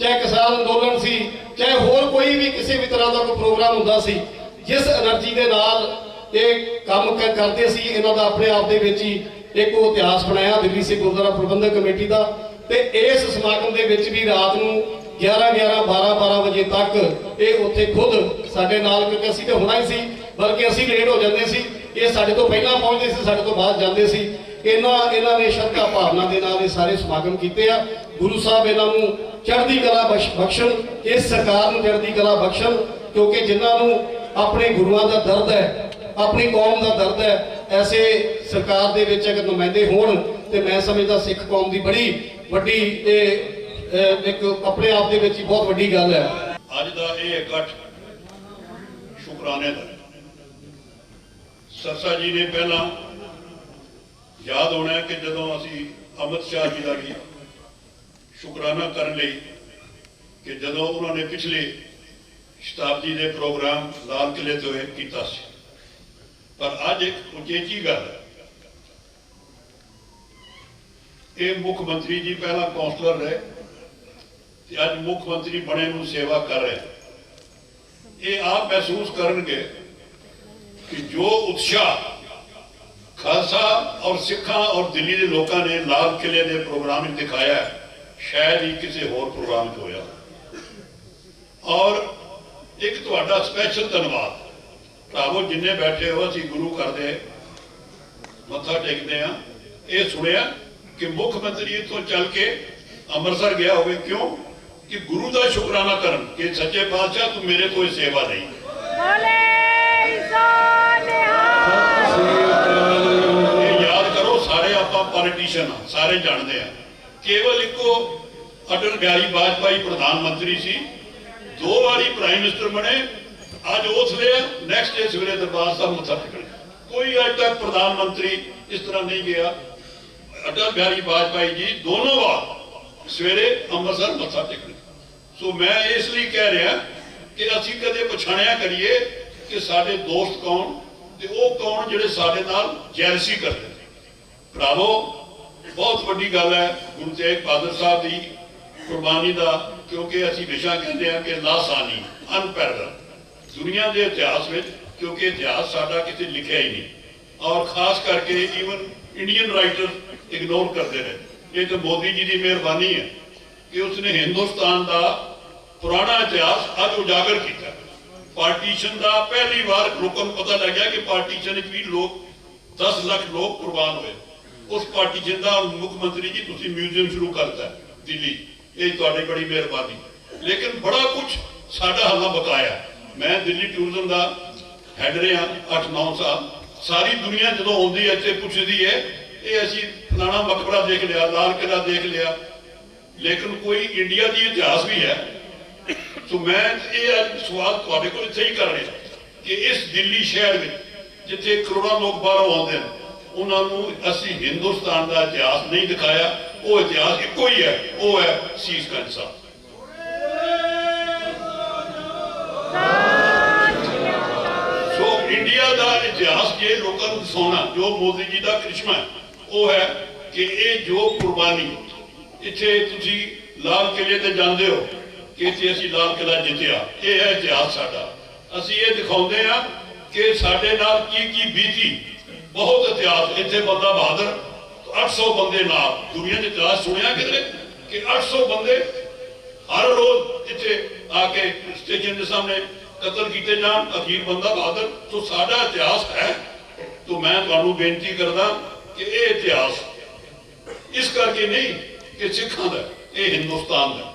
ਚਾਹੇ ਕਿਸਾਨ ਅੰਦੋਲਨ ਸੀ ਚਾਹੇ ਹੋਰ ਕੋਈ ਵੀ ਕਿਸੇ ਵੀ ਤਰ੍ਹਾਂ ਦਾ ਕੋਈ ਪ੍ਰੋਗਰਾਮ ਹੁੰਦਾ ਸੀ ਜਿਸ એનર્ਜੀ ਦੇ ਨਾਲ ਇਹ ਕੰਮ ਕਰਦੇ ਸੀ, ਇਹਨਾਂ ਦਾ ਆਪਣੇ ਆਪ ਦੇ ਵਿੱਚ ਹੀ ਇੱਕ ਉਹ ਇਤਿਹਾਸ ਬਣਾਇਆ, ਦਿੱਲੀ ਸਿੱਖ ਗੁਰਦੁਆਰਾ ਪ੍ਰਬੰਧਕ ਕਮੇਟੀ ਦਾ। ਤੇ ਇਸ ਸਮਾਗਮ ਦੇ ਵਿੱਚ ਵੀ ਰਾਤ ਨੂੰ 11 11 12 12 ਵਜੇ ਤੱਕ ਇਹ ਉੱਥੇ ਖੁਦ ਸਾਡੇ ਨਾਲ ਕਿਉਂਕਿ ਅਸੀਂ ਤੇ ਹੋਣਾ ਹੀ ਸੀ, ਬਲਕਿ ਅਸੀਂ ਲੇਟ ਹੋ ਜਾਂਦੇ ਸੀ। ਇਹ ਸਾਡੇ ਤੋਂ ਪਹਿਲਾਂ ਪਹੁੰਚਦੇ ਸੀ, ਸਾਡੇ ਤੋਂ ਬਾਅਦ ਜਾਂਦੇ ਸੀ। ਇਹਨਾਂ ਇਹਨਾਂ ਨੇ ਸ਼ਰਧਾ ਭਾਵਨਾ ਦੇ ਨਾਲ ਇਹ ਸਾਰੇ ਸਮਾਗਮ ਕੀਤੇ ਆ। ਗੁਰੂ ਸਾਹਿਬ ਇਹਨਾਂ ਨੂੰ ਚੜ੍ਹਦੀ ਕਲਾ ਬਖਸ਼- ਬਖਸ਼ਣ, ਇਸ ਸਰਕਾਰ ਨੂੰ ਚੜ੍ਹਦੀ ਕਲਾ ਬਖਸ਼ਣ, ਕਿਉਂਕਿ ਜਿਨ੍ਹਾਂ ਨੂੰ ਆਪਣੇ ਗੁਰੂਆਂ ਦਾ ਦਰਦ ਹੈ ਆਪਣੀ ਕੌਮ ਦਾ ਦਰਦ ਹੈ। ਐਸੇ ਸਰਕਾਰ ਦੇ ਵਿੱਚ ਅਗਰ ਨੁਮਾਇੰਦੇ ਹੋਣ ਤੇ ਮੈਂ ਸਮਝਦਾ ਸਿੱਖ ਕੌਮ ਦੀ ਬੜੀ ਵੱਡੀ ਇਹ ਇੱਕ ਆਪਣੇ ਆਪ ਦੇ ਵਿੱਚ ਹੀ ਬਹੁਤ ਵੱਡੀ ਗੱਲ ਹੈ। ਅੱਜ ਦਾ ਇਹ ਇਕੱਠ ਸ਼ੁਕਰਾਨੇ ਦਾ। ਸਰਸਾ ਜੀ ਨੇ ਪਹਿਲਾਂ ਯਾਦ ਹੋਣਾ ਕਿ ਜਦੋਂ ਅਸੀਂ ਅਮਿਤ ਸ਼ਾਹ ਜੀ ਦਾ ਵੀ ਸ਼ੁਕਰਾਨਾ ਕਰਨ ਲਈ ਕਿ ਜਦੋਂ ਉਹਨਾਂ ਨੇ ਪਿਛਲੇ ਸ਼ਤਾਬਦੀ ਦੇ ਪ੍ਰੋਗਰਾਮ ਲਾਲ ਕਿਲੇ ਤੋਂ ਕੀਤਾ ਸੀ। ਪਰ ਅੱਜ ਇੱਕ ਉਚੇਚੀ ਗੱਲ ਇਹ ਮੁੱਖ ਮੰਤਰੀ ਜੀ ਪਹਿਲਾਂ ਕੌਂਸਲਰ ਰਹੇ ਤੇ ਅੱਜ ਮੁੱਖ ਮੰਤਰੀ ਬਣੇ ਨੂੰ ਸੇਵਾ ਕਰ ਰਹੇ। ਇਹ ਆਪ ਮਹਿਸੂਸ ਕਰਨਗੇ ਕਿ ਜੋ ਉਤਸ਼ਾਹ ਖਾਲਸਾ ਔਰ ਸਿੱਖਾਂ ਔਰ ਦਿੱਲੀ ਦੇ ਲੋਕਾਂ ਨੇ ਲਾਲ ਕਿਲੇ ਦੇ ਪ੍ਰੋਗਰਾਮ ਵਿੱਚ ਦਿਖਾਇਆ ਸ਼ਾਇਦ ਹੀ ਕਿਸੇ ਹੋਰ ਪ੍ਰੋਗਰਾਮ 'ਚ ਹੋਇਆ। ਔਰ ਇੱਕ ਤੁਹਾਡਾ ਸਪੈਸ਼ਲ ਧੰਨਵਾਦ। ਭਰਾਵੋ ਜਿੰਨੇ ਬੈਠੇ ਹੋ ਅਸੀਂ ਗੁਰੂ ਕਰਦੇ ਮੱਥਾ ਟੇਕਦੇ ਆ ਇਹ ਸੁਣਿਆ ਕਿ ਮੁੱਖ ਮੰਤਰੀ ਇੱਥੋਂ ਚੱਲ ਕੇ ਅੰਮ੍ਰਿਤਸਰ ਗਿਆ ਹੋਵੇ ਕਿਉਂ? ਕਿ ਗੁਰੂ ਦਾ ਸ਼ੁਕਰਾਨਾ ਕਰਨ ਕਿ ਸੱਚੇ ਪਾਤਸ਼ਾਹ ਤੂੰ ਮੇਰੇ ਕੋਈ ਸੇਵਾ ਨਹੀਂ ਇਹ ਯਾਦ ਕਰੋ ਸਾਰੇ ਆਪਾਂ ਪੋਲੀਟੀਸ਼ੀਅਨ ਆ ਸਾਰੇ ਜਾਣਦੇ ਆ ਕੇਵਲ ਇੱਕੋ ਅਟਲ ਬਿਹਾਰੀ ਵਾਜਪਾਈ ਪ੍ਰਧਾਨ ਮੰਤਰੀ ਸੀ। ਦੋ ਵਾਰੀ ਪ੍ਰਾਈਮ ਮਿਨਿਸਟਰ ਬਣੇ ਅੱਜ ਉਸ ਵੇਲੇ ਨੈਕਸਟ ਡੇ ਸਵੇਰੇ ਦਰਬਾਰ ਸਾਹਿਬ ਮੱਥਾ ਟੇਕਣ ਕੋਈ ਅੱਜ ਤੱਕ ਪ੍ਰਧਾਨ ਮੰਤਰੀ ਇਸ ਤਰ੍ਹਾਂ ਨਹੀਂ ਗਿਆ। ਅਟਲ ਬਿਹਾਰੀ ਵਾਜਪਾਈ ਜੀ ਦੋਨੋਂ ਵਾਰ ਸਵੇਰੇ ਅੰਮ੍ਰਿਤਸਰ ਮੱਥਾ ਟੇਕਣ ਸੋ ਮੈਂ ਇਸ ਲਈ ਕਹਿ ਰਿਹਾ ਕਿ ਅਸੀਂ ਕਦੇ ਪਛਾਣਿਆ ਕਰੀਏ ਕਿ ਸਾਡੇ ਦੋਸਤ ਕੌਣ ਤੇ ਉਹ ਕੌਣ ਜਿਹੜੇ ਸਾਡੇ ਨਾਲ ਜੈਲਸੀ ਕਰਦੇ ਭਰਾਵੋ, ਬਹੁਤ ਵੱਡੀ ਗੱਲ ਹੈ ਗੁਰੂ ਤੇਗ ਬਹਾਦਰ ਸਾਹਿਬ ਦੀ ਕੁਰਬਾਨੀ ਦਾ, ਕਿਉਂਕਿ ਅਸੀਂ ਵਿਸ਼ਾ ਕਹਿੰਦੇ ਹਾਂ ਕਿ ਲਾਸਾਨੀ ਅਨਪੈਰਲ ਦੁਨੀਆ ਦੇ ਇਤਿਹਾਸ ਵਿੱਚ, ਕਿਉਂਕਿ ਇਤਿਹਾਸ ਸਾਡਾ ਕਿਤੇ ਲਿਖਿਆ ਹੀ ਨਹੀਂ। ਔਰ ਖਾਸ ਕਰਕੇ ਈਵਨ ਇੰਡੀਅਨ ਰਾਈਟਰ ਇਗਨੋਰ ਕਰਦੇ ਨੇ। ਇਹ ਤਾਂ ਮੋਦੀ ਜੀ ਦੀ ਮਿਹਰਬਾਨੀ ਹੈ ਕਿ ਉਸਨੇ ਹਿੰਦੁਸਤਾਨ ਦਾ ਪੁਰਾਣਾ ਇਤਿਹਾਸ ਅੱਜ ਉਜਾਗਰ ਕੀਤਾ। ਪਾਰਟੀਸ਼ਨ ਦਾ ਪਹਿਲੀ ਵਾਰ ਲੋਕਾਂ ਨੂੰ ਪਤਾ ਲੱਗਿਆ ਕਿ ਪਾਰਟੀਸ਼ਨ ਵਿੱਚ ਵੀ ਲੋਕ 10 ਲੱਖ ਲੋਕ ਕੁਰਬਾਨ ਹੋਏ। ਉਸ ਪਾਰਟੀਸ਼ਨ ਦਾ ਮੁੱਖ ਮੰਤਰੀ ਜੀ ਤੁਸੀਂ ਮਿਊਜ਼ੀਅਮ ਸ਼ੁਰੂ ਕਰਤਾ ਦਿੱਲੀ। ਇਹ ਤੁਹਾਡੀ ਬੜੀ ਮਿਹਰਬਾਨੀ। ਲੇਕਿਨ ਬੜਾ ਕੁਝ ਸਾਡਾ ਹਾਲਾ ਬਕਾਇਆ ਮੈਂ ਦਿੱਲੀ ਟੂਰਿਜ਼ਮ ਦਾ ਹੈਡ ਰਿਹਾ 8-9 ਸਾਲ। ਸਾਰੀ ਦੁਨੀਆ ਜਦੋਂ ਆਉਂਦੀ ਹੈ, ਇੱਥੇ ਪੁੱਛਦੀ ਹੈ, ਇਹ ਅਸੀਂ ਫਲਾਣਾ ਮਕਬਰਾ ਦੇਖ ਲਿਆ, ਲਾਲ ਕਿਲਾ ਦੇਖ ਲਿਆ। ਲੇਕਿਨ ਕੋਈ ਇੰਡੀਆ ਦੀ ਇਤਿਹਾਸ ਵੀ ਹੈ। ਸੋ ਮੈਂ ਇਹ ਅੱਜ ਸਵਾਲ ਤੁਹਾਡੇ ਕੋਲ ਇੱਥੇ ਹੀ ਕਰ ਰਿਹਾ ਕਿ ਇਸ ਦਿੱਲੀ ਸ਼ਹਿਰ ਵਿੱਚ, ਜਿੱਥੇ ਕਰੋੜਾਂ ਲੋਕ ਬਾਹਰੋਂ ਆਉਂਦੇ ਨੇ, ਉਹਨਾਂ ਨੂੰ ਅਸੀਂ ਹਿੰਦੁਸਤਾਨ ਦਾ ਇਤਿਹਾਸ ਨਹੀਂ ਦਿਖਾਇਆ। ਉਹ ਇਤਿਹਾਸ ਇੱਕੋ ਹੀ ਹੈ, ਉਹ ਹੈ ਸੀਸ ਗੰਜ ਇੰਡੀਆ ਦਾ ਇਤਿਹਾਸ ਜੇ ਲੋਕਾਂ ਨੂੰ ਦਿਖਾਉਣਾ ਜੋ ਮੋਦੀ ਜੀ ਦਾ ਕ੍ਰਿਸ਼ਮਾ ਹੈ, ਉਹ ਹੈ ਕਿ ਇਹ ਜੋ ਕੁਰਬਾਨੀ, ਇੱਥੇ ਤੁਸੀਂ ਲਾਲ ਕਿਲੇ ਤੇ ਜਾਂਦੇ ਹੋ, ਕਿ ਇੱਥੇ ਅਸੀਂ ਲਾਲ ਕਿਲਾ ਜਿੱਤਿਆ, ਇਹ ਹੈ ਇਤਿਹਾਸ ਸਾਡਾ। ਅਸੀਂ ਇਹ ਦਿਖਾਉਂਦੇ ਆ ਕਿ ਸਾਡੇ ਨਾਲ ਕੀ ਕੀ ਬੀਤੀ, ਬਹੁਤ ਇਤਿਹਾਸ, ਇੱਥੇ ਬੰਦਾ ਬਹਾਦਰ 800 ਬੰਦੇ ਨਾਲ, ਦੁਨੀਆ ਦੇ ਇਤਿਹਾਸ ਸੁਣਿਆ ਕਿਤੇ? ਕਿ 800 ਬੰਦੇ ਹਰ ਰੋਜ਼ ਇੱਥੇ ਆ ਕੇ ਸਟੇਸ਼ਨ ਦੇ ਸਾਹਮਣੇ ਕਤਲ ਕੀਤੇ ਜਾਣ, ਅਖੀਰ ਬੰਦਾ ਬਹਾਦਰ ਸੋ ਸਾਡਾ ਇਤਿਹਾਸ ਹੈ। ਤੋਂ ਮੈਂ ਤੁਹਾਨੂੰ ਬੇਨਤੀ ਕਰਦਾ ਕਿ ਇਹ ਇਤਿਹਾਸ ਇਸ ਕਰਕੇ ਨਹੀਂ ਕਿ ਸਿੱਖਾਂ ਦਾ, ਇਹ ਹਿੰਦੁਸਤਾਨ ਦਾ।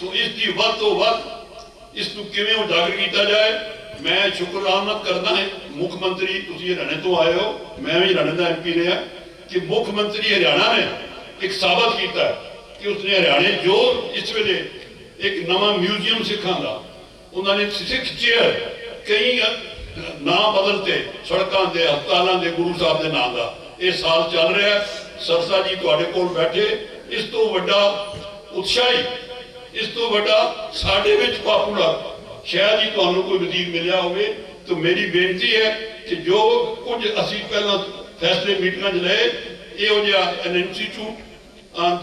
ਸੋ ਇਸ ਦੀ ਵੱਧ ਤੋਂ ਵੱਧ ਇਸ ਨੂੰ ਕਿਵੇਂ ਉਜਾਗਰ ਕੀਤਾ ਜਾਏ, ਮੈਂ ਸ਼ੁਕਰਾਨਾ ਕਰਦਾ ਹਾਂ। ਮੁੱਖ ਮੰਤਰੀ, ਤੁਸੀਂ ਹਰਿਆਣੇ ਤੋਂ ਆਏ ਹੋ, ਮੈਂ ਵੀ ਹਰਿਆਣੇ ਦਾ ਐਮਪੀ ਰਿਹਾ। ਕਿ ਮੁੱਖ ਮੰਤਰੀ ਹਰਿਆਣਾ ਨੇ ਇੱਕ ਸਾਬਤ ਕੀਤਾ ਕਿ ਉਸਨੇ ਹਰਿਆਣੇ ਜੋ ਇਸ ਵੇਲੇ ਇੱਕ ਨਵਾਂ ਮਿਊਜ਼ੀਅਮ ਸਿੱਖਾਂ ਦਾ ਉਹਨਾਂ ਨੇ ਸਿੱਖ ਚੇਅਰ ਕਈ ਨਾਂ ਬਦਲਤੇ ਸੜਕਾਂ ਦੇ, ਹਸਪਤਾਲਾਂ ਦੇ, ਗੁਰੂ ਸਾਹਿਬ ਦੇ ਨਾਮ ਦਾ। ਇਹ ਸਾਲ ਚੱਲ ਰਿਹਾ ਸਰਸਾ ਜੀ ਤੁਹਾਡੇ ਕੋਲ ਬੈਠੇ। ਇਸ ਤੋਂ ਵੱਡਾ ਉਤਸ਼ਾਹੀ, ਇਸ ਤੋਂ ਵੱਡਾ ਸਾਡੇ ਵਿੱਚ ਪਾਪੂਲਰ ਸ਼ਾਇਦ ਹੀ ਤੁਹਾਨੂੰ ਕੋਈ ਵਜ਼ੀਰ ਮਿਲਿਆ ਹੋਵੇ ਤਾਂ ਮੇਰੀ ਬੇਨਤੀ ਹੈ ਕਿ ਜੋ ਕੁਝ ਅਸੀਂ ਪਹਿਲਾਂ ਫੈਸਲੇ ਮੀਟਿੰਗਾਂ 'ਚ ਲਏ, ਇਹੋ ਜਿਹਾ an institute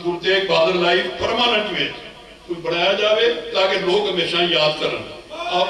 Guru Tegh Bahadur life permanent ਵਿੱਚ ਕੋਈ ਬਣਾਇਆ ਜਾਵੇ ਤਾਂ ਕਿ ਲੋਕ ਹਮੇਸ਼ਾ ਯਾਦ ਕਰਨ। ਆਪ